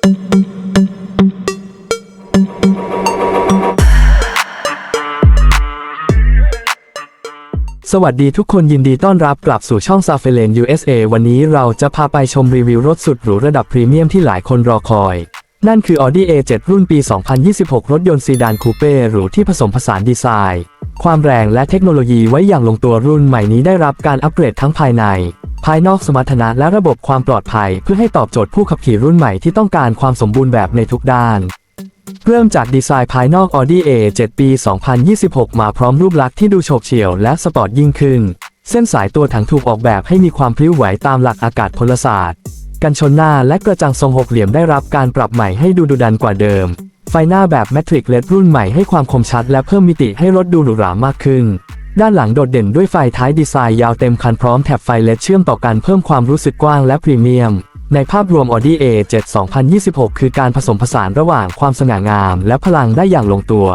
สวัสดีทุกคนยินดีต้อนรับกลับสู่ช่อง s a f e l a n USA วันนี้เราจะพาไปชมรีวิวรถสุดหรูระดับพรีเมียมที่หลายคนรอคอย นั่นคือ Audi A7 รุ่นปี 2026 รถยนต์ซีดานคูเป้หรูที่ผสมผสานดีไซน์ ความแรงและเทคโนโลยีไว้อย่างลงตัวรุ่นใหม่นี้ได้รับการอัปเกรดทั้งภายใน ภายนอกสมรรถนะและระบบความปลอดภัย เพื่อให้ตอบโจทย์ผู้ขับขี่รุ่นใหม่ที่ต้องการความสมบูรณ์แบบในทุกด้าน เริ่มจากดีไซน์ภายนอก Audi A7 ปี 2026 มาพร้อมรูปลักษณ์ที่ดูโฉบเฉี่ยวและสปอร์ตยิ่งขึ้น เส้นสายตัวถังถูกออกแบบให้มีความพลิ้วไหวตามหลักอากาศพลศาสตร์กันชนหน้าและกระจังทรงหกเหลี่ยมได้รับการปรับใหม่ให้ดูดุดันกว่าเดิม ไฟหน้าแบบแมทริกเลดรุ่นใหม่ให้ความคมชัดและเพิ่มมิติให้รถดูหรูหรามากขึ้น ด้านหลังโดดเด่นด้วยไฟท้ายดีไซน์ยาวเต็มคันพร้อมแถบไฟเลดเชื่อมต่อกันเพิ่มความรู้สึกกว้างและพรีเมียม ในภาพรวม Audi A7 2026 คือการผสมผสานระหว่างความสง่างาม และพลังได้อย่างลงตัว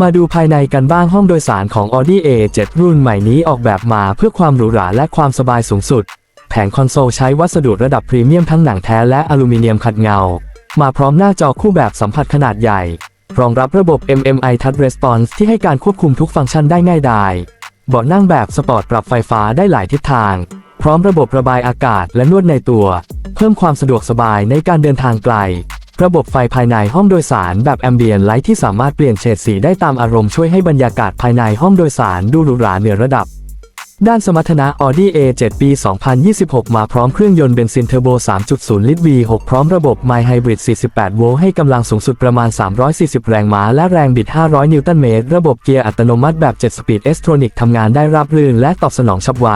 มาดูภายในกันบ้างห้องโดยสารของ Audi A7 รุ่นใหม่นี้ออกแบบมาเพื่อความหรูหราและความสบายสูงสุด แผงคอนโซลใช้วัสดุระดับพรีเมียมทั้งหนังแท้และอลูมิเนียมขัดเงา มาพร้อมหน้าจอคู่แบบสัมผัสขนาดใหญ่ รองรับระบบ MMI Touch Response ที่ให้การควบคุมทุกฟังก์ชันได้ง่ายดายเบาะนั่งแบบสปอร์ตปรับไฟฟ้าได้หลายทิศทาง พร้อมระบบระบายอากาศและนวดในตัว เพิ่มความสะดวกสบายในการเดินทางไกล ระบบไฟภายในห้องโดยสารแบบแอมเบียนไลท์ที่สามารถเปลี่ยนเฉดสีได้ตามอารมณ์ช่วยให้บรรยากาศภายในห้องโดยสารดูหรูหราเหนือระดับ ด้านสมรรถนะ Audi A7 ปี 2026 มาพร้อมเครื่องยนต์เบนซินเทอร์โบ 3.0 ลิตร V6 พร้อมระบบ My Hybrid 48 โวลต์ให้กำลังสูงสุดประมาณ 340 แรงม้า และแรงบิด 500 นิวตันเมตร ระบบเกียร์อัตโนมัติแบบ 7 สปีด s t r o n i c ทำงานได้ราบรื่นและตอบสนองฉับไว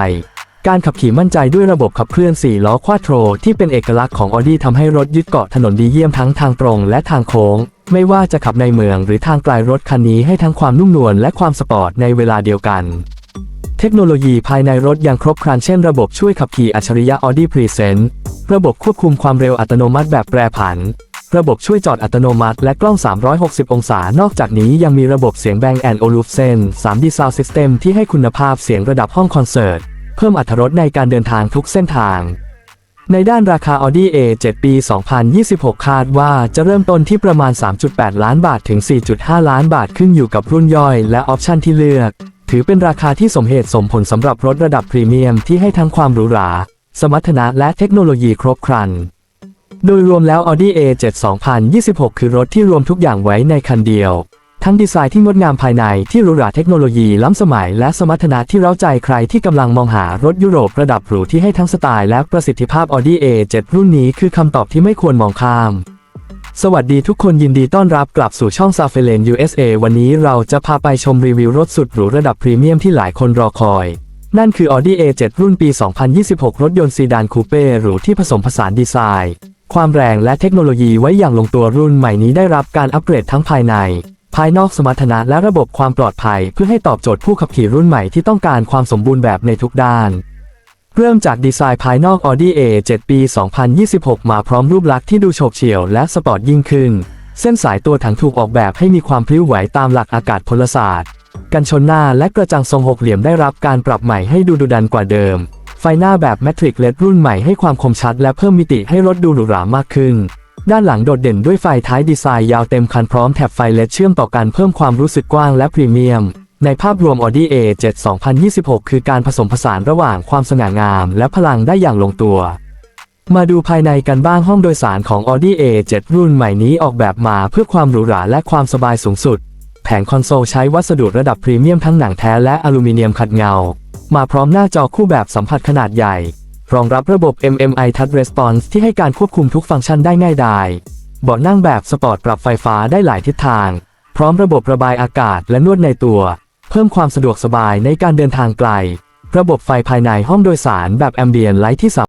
การขับขี่มั่นใจด้วยระบบขับเคลื่อน 4 ล้อควาโตรที่เป็นเอกลักษณ์ของ Audi ทำให้รถยึดเกาะถนนดีเยี่ยมทั้งทางตรงและทางโค้ง ไม่ว่าจะขับในเมืองหรือทางไกลรถคันนี้ให้ทั้งความนุ่มนวลและความสปอร์ตในเวลาเดียวกัน เทคโนโลยีภายในรถยังครบครันเช่นระบบช่วยขับขี่อัจฉริยะ Audi Presence ระบบควบคุมความเร็วอัตโนมัติแบบแปรผัน ระบบช่วยจอดอัตโนมัติ และกล้อง 360 องศา นอกจากนี้ยังมีระบบเสียง Bang Olufsen 3D Sound System ที่ให้คุณภาพเสียงระดับห้องคอนเสิร์ต เพิ่มอรรถรสในการเดินทางทุกเส้นทาง ในด้านราคา Audi A7 ปี 2026 คาดว่าจะเริ่มต้นที่ประมาณ 3.8 ล้านบาทถึง 4.5 ล้านบาทขึ้นอยู่กับรุ่นย่อย และออปชันที่เลือก ถือเป็นราคาที่สมเหตุสมผลสำหรับรถระดับพรีเมียมที่ให้ทั้งความหรูหรา สมรรถนะและเทคโนโลยีครบครัน โดยรวมแล้ว Audi A7 2026 คือรถที่รวมทุกอย่างไว้ในคันเดียว ทั้งดีไซน์ที่งดงามภายในที่หรูหราเทคโนโลยีล้ำสมัย และสมรรถนะที่เร้าใจใครที่กำลังมองหารถยุโรประดับหรูที่ให้ทั้งสไตล์และประสิทธิภาพ Audi A7 รุ่นนี้คือคำตอบที่ไม่ควรมองข้าม สวัสดีทุกคนยินดีต้อนรับกลับสู่ช่อง s a f e l a n USA วันนี้เราจะพาไปชมรีวิวรถสุดหรูระดับพรีเมียมที่หลายคนรอคอย นั่นคือ Audi A7 รุ่นปี 2026 รถยนต์ซีดานคูเป้หรูที่ผสมผสานดีไซน์ ความแรงและเทคโนโลยีไว้อย่างลงตัวรุ่นใหม่นี้ได้รับการอัปเกรดทั้งภายใน ภายนอกสมรรถนะและระบบความปลอดภัย เพื่อให้ตอบโจทย์ผู้ขับขี่รุ่นใหม่ที่ต้องการความสมบูรณ์แบบในทุกด้าน เริ่มจากดีไซน์ภายนอก Audi A7 ปี 2026 มาพร้อมรูปลักษณ์ที่ดูโฉบเฉี่ยวและสปอร์ตยิ่งขึ้น เส้นสายตัวถังถูกออกแบบให้มีความพลิ้วไหวตามหลักอากาศพลศาสตร์ กันชนหน้าและกระจังทรงหกเหลี่ยมได้รับการปรับใหม่ให้ดูดุดันกว่าเดิม ไฟหน้าแบบแมทริกเลดรุ่นใหม่ให้ความคมชัดและเพิ่มมิติให้รถดูหรูหรามากขึ้น ด้านหลังโดดเด่นด้วยไฟท้ายดีไซน์ยาวเต็มคันพร้อมแถบไฟเลดเชื่อมต่อกันเพิ่มความรู้สึกกว้างและพรีเมียม ในภาพรวม Audi A7 2026 คือการผสมผสานระหว่างความสง่างาม และพลังได้อย่างลงตัว มาดูภายในกันบ้างห้องโดยสารของ Audi A7 รุ่นใหม่นี้ออกแบบมาเพื่อความหรูหราและความสบายสูงสุด แผงคอนโซลใช้วัสดุระดับพรีเมียมทั้งหนังแท้และอลูมิเนียมขัดเงา มาพร้อมหน้าจอคู่แบบสัมผัสขนาดใหญ่ รองรับระบบ MMI Touch Response ที่ให้การควบคุมทุกฟังก์ชันได้ง่ายดายเบาะนั่งแบบสปอร์ตปรับไฟฟ้าได้หลายทิศทาง พร้อมระบบระบายอากาศและนวดในตัว เพิ่มความสะดวกสบายในการเดินทางไกล ระบบไฟภายในห้องโดยสารแบบแอมเบียนไลท์ที่สา